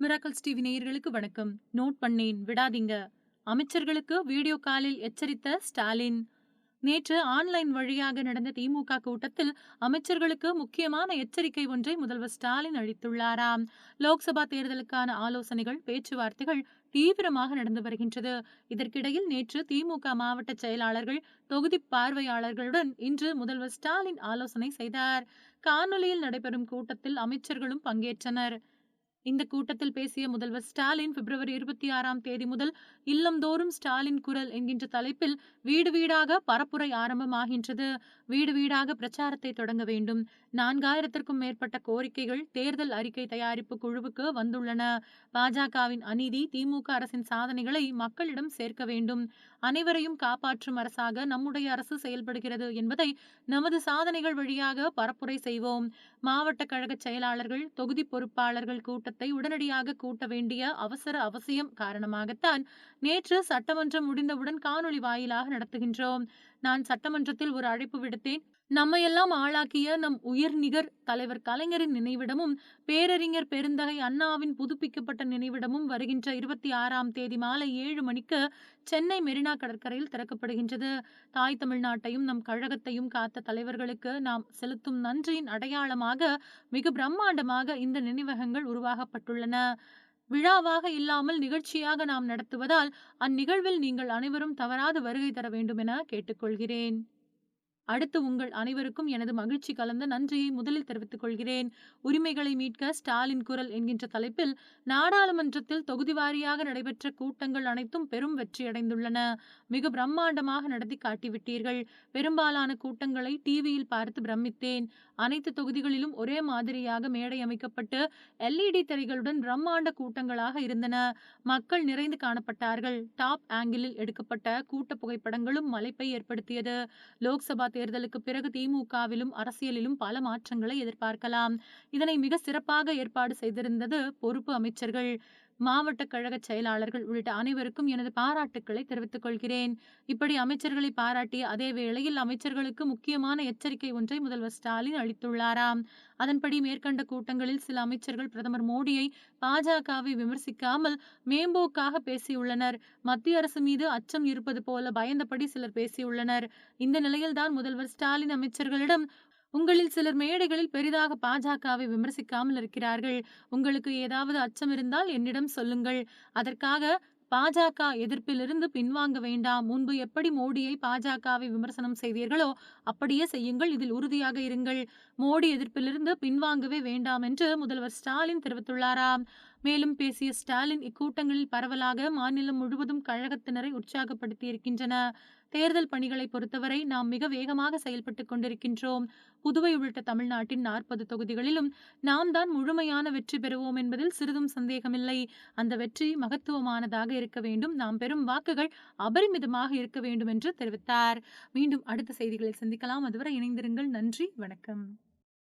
Miracles TV நேயர்களுக்கு வணக்கம். Note பண்ணேன் விடாதீங்க. அமைச்சர்களுக்கு வீடியோ காலில் எச்சரித்த ஸ்டாலின். நேற்று ஆன்லைன் வழியாக நடந்த திமுக கூட்டத்தில் அமைச்சர்களுக்கு முக்கியமான எச்சரிக்கை ஒன்றை முதல்வர் ஸ்டாலின் அளித்துள்ளாராம். லோக்சபா தேர்தலுக்கான ஆலோசனைகள் பேச்சுவார்த்தைகள் தீவிரமாக நடந்து வருகின்றது. இதற்கிடையில் நேற்று திமுக மாவட்ட செயலாளர்கள் தொகுதி பார்வையாளர்களுடன் இன்று முதல்வர் ஸ்டாலின் ஆலோசனை செய்தார். காணொலியில் நடைபெறும் கூட்டத்தில் அமைச்சர்களும் பங்கேற்றனர். இந்த கூட்டத்தில் பேசிய முதல்வர் ஸ்டாலின் பிப்ரவரி இருபத்தி ஆறாம் தேதி முதல் இல்லந்தோறும் ஸ்டாலின் குரல் என்கின்ற தலைப்பில் வீடு வீடாக பரப்புரை ஆரம்பமாகின்றது. வீடு வீடாக பிரச்சாரத்தை தொடங்க வேண்டும். நான்காயிரத்திற்கும் மேற்பட்ட கோரிக்கைகள் தேர்தல் அறிக்கை தயாரிப்பு குழுவுக்கு வந்துள்ளன. பாஜகவின் அநீதி திமுக அரசின் சாதனைகளை மக்களிடம் சேர்க்க வேண்டும். அனைவரையும் காப்பாற்றும் அரசாக நம்முடைய அரசு செயல்படுகிறது என்பதை நமது சாதனைகள் வழியாக பரப்புரை செய்வோம். மாவட்ட கழக செயலாளர்கள் தொகுதி பொறுப்பாளர்கள் கூட்டத்தை உடனடியாக கூட்ட வேண்டிய அவசர அவசியம் காரணமாகத்தான் நேற்று சட்டமன்றம் முடிந்தவுடன் காணொலி வாயிலாக நடத்துகின்றோம். நான் சட்டமன்றத்தில் ஒரு அழைப்பு விடுத்தேன். நம்மையெல்லாம் ஆளாக்கிய நம் உயர் நிகர் தலைவர் கலைஞரின் நினைவிடமும் பேரறிஞர் பெருந்தகை அண்ணாவின் புதுப்பிக்கப்பட்ட நினைவிடமும் வருகின்ற இருபத்தி ஆறாம் தேதி மாலை ஏழு மணிக்கு சென்னை மெரினா கடற்கரையில் திறக்கப்படுகின்றது. தாய் தமிழ்நாட்டையும் நம் கழகத்தையும் காத்த தலைவர்களுக்கு நாம் செலுத்தும் நன்றியின் அடையாளமாக மிக பிரம்மாண்டமாக இந்த நினைவகங்கள் உருவாகப்பட்டுள்ளன. விழாவாக இல்லாமல் நிகழ்ச்சியாக நாம் நடத்துவதால் அந்நிகழ்வில் நீங்கள் அனைவரும் தவறாது வருகை தர வேண்டும் என கேட்டுக்கொள்கிறேன். அடுத்து உங்கள் அனைவருக்கும் எனது மகிழ்ச்சி கலந்த நன்றியை முதலில் தெரிவித்துக் கொள்கிறேன். உரிமைகளை மீட்க ஸ்டாலின் குரல் என்கின்ற தலைப்பில் நாடாளுமன்றத்தில் தொகுதி வாரியாக நடைபெற்ற கூட்டங்கள் அனைத்தும் பெரும் வெற்றியடைந்துள்ளன. மிக பிரம்மாண்டமாக நடத்தி காட்டிவிட்டீர்கள். பெரும்பாலான கூட்டங்களை டிவியில் பார்த்து பிரமித்தேன். அனைத்து தொகுதிகளிலும் ஒரே மாதிரியாக மேடை அமைக்கப்பட்டு எல்இடி திரைகளுடன் பிரம்மாண்ட கூட்டங்களாக இருந்தன. மக்கள் நிறைந்து காணப்பட்டார்கள். டாப் ஆங்கிளில் எடுக்கப்பட்ட கூட்ட புகைப்படங்களும் மலைப்பை ஏற்படுத்தியது. லோக்சபா தேர்தலுக்கு பிறகு திமுகவிலும் அரசியலிலும் பல மாற்றங்களை எதிர்பார்க்கலாம். இதனை மிக சிறப்பாக ஏற்பாடு செய்திருந்தது பொறுப்பு அமைச்சர்கள். மாவட்ட கழக செயலாளர்கள் உள்ளிட்ட அனைவருக்கும் எனது பாராட்டுக்களை தெரிவித்துக் கொள்கிறேன். இப்படி அமைச்சர்களை பாராட்டிய அதே வேளையில் அமைச்சர்களுக்கு முக்கியமான எச்சரிக்கை ஒன்றை முதல்வர் ஸ்டாலின் அளித்துள்ளாராம். அதன்படி மேற்கண்ட கூட்டங்களில் சில அமைச்சர்கள் பிரதமர் மோடியை பாஜகவை விமர்சிக்காமல் மேம்போக்காக பேசியுள்ளனர். மத்திய அரசு மீது அச்சம் இருப்பது போல பயந்தபடி சிலர் பேசியுள்ளனர். இந்த நிலையில்தான் முதல்வர் ஸ்டாலின் அமைச்சர்களிடம் உங்களில் சிலர் மேடைகளில் பெரிதாக பாஜகவை விமர்சிக்காமல் இருக்கிறார்கள். உங்களுக்கு ஏதாவது அச்சம் இருந்தால் என்னிடம் சொல்லுங்கள். அதற்காக பாஜக எதிர்ப்பிலிருந்து பின்வாங்க வேண்டாம். முன்பு எப்படி மோடியை பாஜகவை விமர்சனம் செய்தீர்களோ அப்படியே செய்யுங்கள். இதில் உறுதியாக இருங்கள். மோடி எதிர்ப்பிலிருந்து பின்வாங்கவே வேண்டாம் என்று முதல்வர் ஸ்டாலின் தெரிவித்துள்ளாராம். மேலும் பேசிய ஸ்டாலின் இக்கூட்டங்களில் பரவலாக மாநிலம் முழுவதும் கழகத்தினரை உற்சாகப்படுத்தி இருக்கின்றன தேர்தல் பணிகளை பொறுத்தவரை நாம் மிக வேகமாக செயல்பட்டுக் கொண்டிருக்கின்றோம். புதுவை உள்ளிட்ட தமிழ்நாட்டின் நாற்பது தொகுதிகளிலும் நாம் தான் முழுமையான வெற்றி பெறுவோம் என்பதில் சிறிதும் சந்தேகமில்லை. அந்த வெற்றி மகத்துவமானதாக இருக்க வேண்டும். நாம் பெறும் வாக்குகள் அபரிமிதமாக இருக்க வேண்டும் என்று தெரிவித்தார். மீண்டும் அடுத்த செய்திகளில் சந்திக்கலாம். அதுவரை இணைந்திருங்கள். நன்றி. வணக்கம்.